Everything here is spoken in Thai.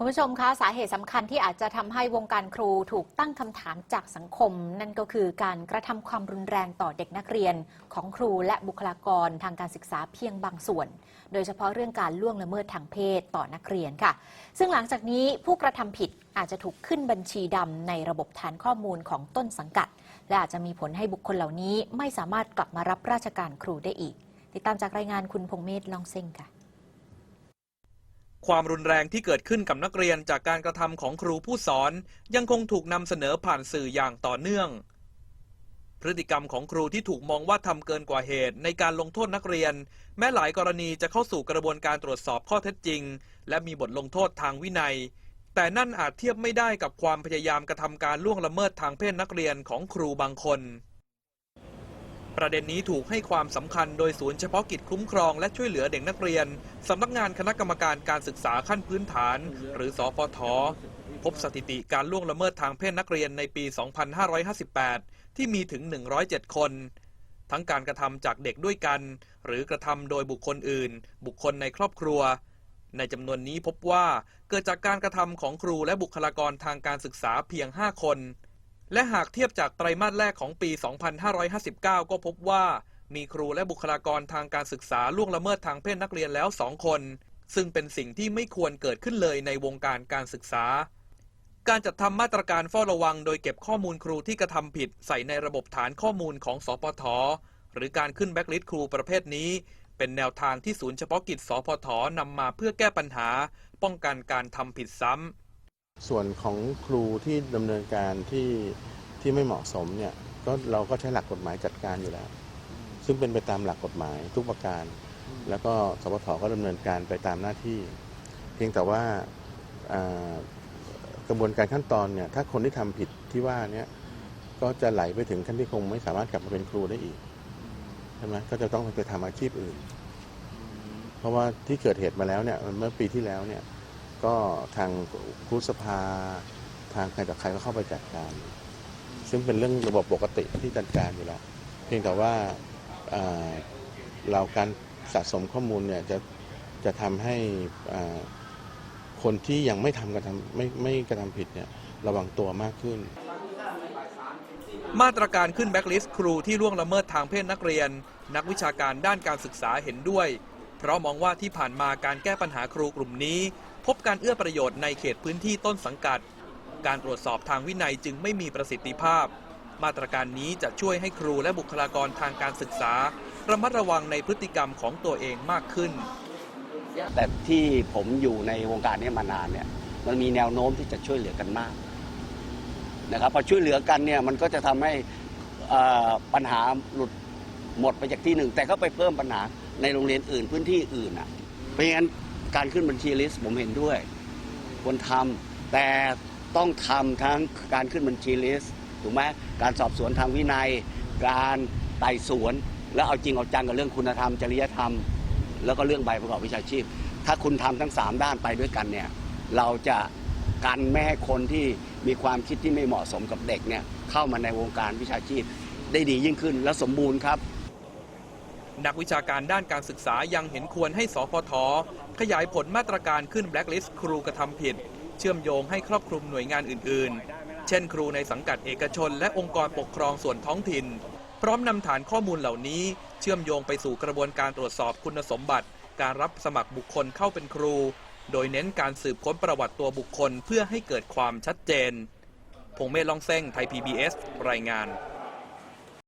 คุณผู้ชมคะสาเหตุสำคัญที่อาจจะทำให้วงการครูถูกตั้งคำถามจากสังคม นั่นก็คือการกระทำความรุนแรงต่อเด็กนักเรียนของครูและบุคลากรทางการศึกษาเพียงบางส่วน โดยเฉพาะเรื่องการล่วงละเมิดทางเพศต่อนักเรียนค่ะ ซึ่งหลังจากนี้ผู้กระทำผิดอาจจะถูกขึ้นบัญชีดำในระบบฐานข้อมูลของต้นสังกัด และอาจจะมีผลให้บุคคลเหล่านี้ไม่สามารถกลับมารับราชการครูได้อีก ติดตามจากรายงานคุณพงเมธลองเซ็งค่ะ ความรุนแรงที่เกิดขึ้นกับนักเรียนจากการกระทำของครูผู้สอน ยังคงถูกนำเสนอผ่านสื่ออย่างต่อเนื่อง พฤติกรรมของครูที่ถูกมองว่าทำเกินกว่าเหตุในการลงโทษนักเรียน แม้หลายกรณีจะเข้าสู่กระบวนการตรวจสอบข้อเท็จจริง และมีบทลงโทษทางวินัย แต่นั่นอาจเทียบไม่ได้กับความพยายามกระทำการล่วงละเมิดทางเพศนักเรียนของครูบางคน ประเด็นนี้ถูกให้ความสำคัญโดยศูนย์เฉพาะกิจคุ้มครองและช่วยเหลือเด็กนักเรียนสำนักงานคณะกรรมการการศึกษาขั้นพื้นฐาน หรือสอพทพบสถิติการล่วงละเมิดทางเพศนักเรียนในปี 2558 ที่มีถึง 107 คน ทั้งการกระทำจากเด็กด้วยกัน หรือกระทำโดยบุคคลอื่น บุคคลในครอบครัว ในจำนวนนี้พบว่าเกิดจากการกระทำของครูและบุคลากรทางการศึกษาเพียง 5 คน และหากเทียบจากไตรมาสแรกของปี 2559 ก็พบว่า มีครูและบุคลากรทางการศึกษาล่วงละเมิดทางเพศนักเรียนแล้ว2คน ซึ่งเป็นสิ่งที่ไม่ควรเกิดขึ้นเลยในวงการการศึกษา การจัดทำมาตรการเฝ้าระวังโดยเก็บข้อมูลครูที่กระทำผิดใส่ในระบบฐานข้อมูลของสปท หรือการขึ้นแบ็กลิสต์ครูประเภทนี้ เป็นแนวทางที่ศูนย์เฉพาะกิจสพทนำมาเพื่อแก้ปัญหา ป้องกันการทำผิดซ้ำ ส่วนของครูที่ดำเนินการที่ที่ไม่เหมาะสมเนี่ยก็เราก็ใช้หลักกฎหมายจัดการอยู่แล้ว ซึ่งเป็นไปตามหลักกฎหมายทุกประการ แล้วก็สปทก็ดำเนินการไปตามหน้าที่ เพียงแต่ว่ากระบวนการขั้นตอนเนี่ยถ้าคนที่ทำผิดที่ว่าเนี้ก็จะไหลไปถึงขั้นที่คงไม่สามารถกลับมาเป็นครูได้อีกใช่ไหมก็จะต้องไปทำอาชีพอื่น เพราะว่าที่เกิดเหตุมาแล้วเนี่ยเมื่อปีที่แล้วเนี่ย ก็ทางครูสภา ทางใครต่อใครก็เข้าไปจัดการ ซึ่งเป็นเรื่องระบบปกติที่จัดการอยู่แล้วเพียงแต่ว่าเราการสะสมข้อมูลเนี่ยจะจะทำให้คนที่ยังไม่ทำกระทำไม่ไม่กระทำผิดเนี่ยระวังตัวมากขึ้น มาตรการขึ้นแบ็กลิสต์ครูที่ล่วงละเมิดทางเพศนักเรียน นักวิชาการด้านการศึกษาเห็นด้วย เพราะมองว่าที่ผ่านมาการแก้ปัญหาครูกลุ่มนี้ พบการเอื้อประโยชน์ในเขตพื้นที่ต้นสังกัด การตรวจสอบทางวินัยจึงไม่มีประสิทธิภาพ มาตรการนี้จะช่วยให้ครูและบุคลากรทางการศึกษา ระมัดระวังในพฤติกรรมของตัวเองมากขึ้น แต่ที่ผมอยู่ในวงการนี้มานานเนี่ยมันมีแนวโน้มที่จะช่วยเหลือกันมากนะครับพอช่วยเหลือกันเนี่ยมันก็จะทำให้ปัญหาหลุดหมดไปจากที่หนึ่ง แต่ก็ไปเพิ่มปัญหาในโรงเรียนอื่นพื้นที่อื่นอะเพราะงั้น การขึ้นบัญชีลิสต์ผมเห็นด้วยควรทำแต่ต้องทำทั้งการขึ้นบัญชีลิสต์ถูกไหมการสอบสวนทางวินัย การไต่สวน แล้วเอาจริงเอาจังกับเรื่องคุณธรรม จริยธรรม แล้วก็เรื่องใบประกอบวิชาชีพ ถ้าคุณทำทั้ง 3 ด้านไปด้วยกันเนี่ยเราจะกันไม่ให้คนที่มีความคิดที่ไม่เหมาะสมกับเด็กเนี่ยเข้ามาในวงการวิชาชีพได้ดียิ่งขึ้นและสมบูรณ์ครับ นักวิชาการด้านการศึกษายังเห็นควรให้สพท ขยายผลมาตรการขึ้นแบล็คลิสต์ครูกระทำผิด เชื่อมโยงให้ครอบคลุมหน่วยงานอื่น ๆ เช่น ครูในสังกัดเอกชน และองค์กรปกครองส่วนท้องถิ่น พร้อมนำฐานข้อมูลเหล่านี้ เชื่อมโยงไปสู่กระบวนการตรวจสอบคุณสมบัติ การรับสมัครบุคคลเข้าเป็นครู โดยเน้นการสืบค้นประวัติตัวบุคคลเพื่อให้เกิดความชัดเจนพงเมธลองเซ้งไทย PBS รายงาน